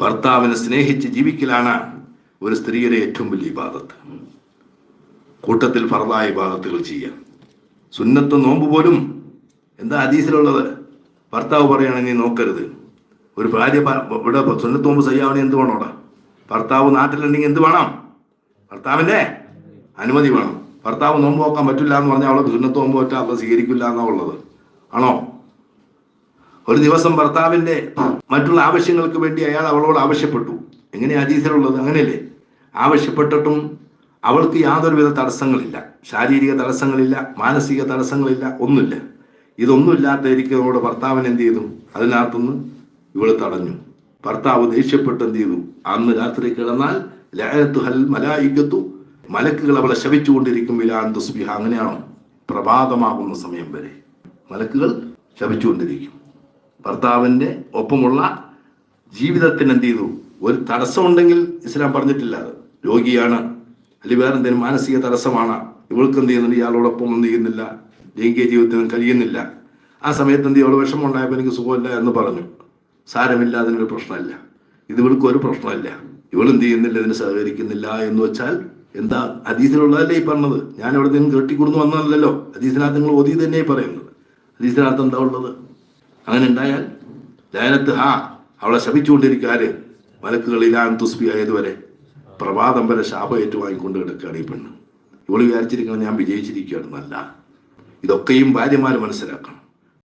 ഭർത്താവിനെ സ്നേഹിച്ച് ജീവിക്കലാണ് ഒരു സ്ത്രീയുടെ ഏറ്റവും വലിയ ഇബാദത്ത്. കൂട്ടത്തിൽ ഫറദായ ഇബാദത്തുകൾ ചെയ്യാം സുന്നത്ത് നോമ്പ് പോലും എന്താ ഹദീസിലുള്ളത്? ഭർത്താവ് പറയുകയാണെങ്കിൽ നീ നോക്കരുത്. ഒരു ഭാര്യ ഇവിടെ സുന്നത്ത് നോമ്പ് ചെയ്യാവണേ എന്ത് വേണം അവിടെ? ഭർത്താവ് നാട്ടിലുണ്ടെങ്കിൽ എന്ത് വേണം? ഭർത്താവിന്റെ അനുമതി വേണം. ഭർത്താവ് നോമ്പ് നോക്കാൻ പറ്റില്ല എന്ന് പറഞ്ഞാൽ അവളെ സുന്നത്ത് നോമ്പ് പറ്റാ അവളെ സ്വീകരിക്കില്ല എന്നാ ഉള്ളത്. ആണോ? ഒരു ദിവസം ഭർത്താവിന്റെ മറ്റുള്ള ആവശ്യങ്ങൾക്ക് വേണ്ടി അയാൾ അവളോട് ആവശ്യപ്പെട്ടു. എങ്ങനെ ഹദീസിലുള്ളത് അങ്ങനെയല്ലേ? ആവശ്യപ്പെട്ടിട്ടും അവൾക്ക് യാതൊരുവിധ തടസ്സങ്ങളില്ല. ശാരീരിക തടസ്സങ്ങളില്ല മാനസിക തടസ്സങ്ങളില്ല ഒന്നുമില്ല. ഇതൊന്നുമില്ലാത്ത ഇരിക്കുന്നതോട് ഭർത്താവിന് എന്ത് ചെയ്തു? അതിനകത്തുനിന്ന് ഇവൾ തടഞ്ഞു. ഭർത്താവ് ദേഷ്യപ്പെട്ട് എന്ത് ചെയ്തു? അന്ന് രാത്രി കിടന്നാൽ ലയത്തു ഹൽ മലായിക്കത്തു മലക്കുകൾ അവളെ ശവിച്ചുകൊണ്ടിരിക്കും വിലാൻ തുസ്ബിഹ അങ്ങനെയാണോ പ്രഭാതമാകുന്ന സമയം വരെ. മലക്കുകൾ ശപിച്ചുകൊണ്ടിരിക്കും. ഭർത്താവിന്റെ ഒപ്പമുള്ള ജീവിതത്തിന് എന്ത് ചെയ്തു? ഒരു തടസ്സമുണ്ടെങ്കിൽ ഇസ്ലാം പറഞ്ഞിട്ടില്ല അത്. രോഗിയാണ്. അല്ലെങ്കിൽ വേറെ എന്തെങ്കിലും മാനസിക തടസ്സമാണ്. ഇവൾക്ക് എന്ത് ചെയ്യുന്നുണ്ട്? ഇയാളോടൊപ്പം എന്ത് ചെയ്യുന്നില്ല. ലൈംഗിക ജീവിതത്തിന് കഴിയുന്നില്ല. ആ സമയത്ത് എന്ത് ചെയ്യും വിഷമം ഉണ്ടായപ്പോൾ എനിക്ക് സുഖമില്ല എന്ന് പറഞ്ഞു. സാരമില്ല അതിനൊരു പ്രശ്നമില്ല. ഇത് ഇവൾക്ക് ഒരു പ്രശ്നമില്ല. ഇവൾ എന്ത് ചെയ്യുന്നില്ല? ഇതിന് സഹകരിക്കുന്നില്ല എന്ന് വെച്ചാൽ എന്താ അതീതിലുള്ളതല്ലേ ഈ പറഞ്ഞത്? ഞാൻ ഇവിടെ നിന്ന് കെട്ടിക്കൊടുന്ന് വന്നതല്ലല്ലോ. അതീതിനകത്ത് നിങ്ങൾ ഒതി തന്നെ പറയുന്നത്. അതീതിനകത്ത് എന്താ ഉള്ളത്? അങ്ങനെ ഉണ്ടായാൽ ലയനത്ത് ഹാ അവളെ ശപിച്ചുകൊണ്ടിരിക്കാര് മലക്കുകളിലാൻ തുസ്ബി ആയതുവരെ പ്രഭാതം വരെ ശാപം ഏറ്റുവാങ്ങിക്കൊണ്ട് കിടക്കുകയാണ് ഈ പെണ്ണ്. ഇവൾ വിചാരിച്ചിരിക്കണം ഞാൻ വിജയിച്ചിരിക്കുകയാണെന്നല്ല. ഇതൊക്കെയും ഭാര്യമാർ മനസ്സിലാക്കണം.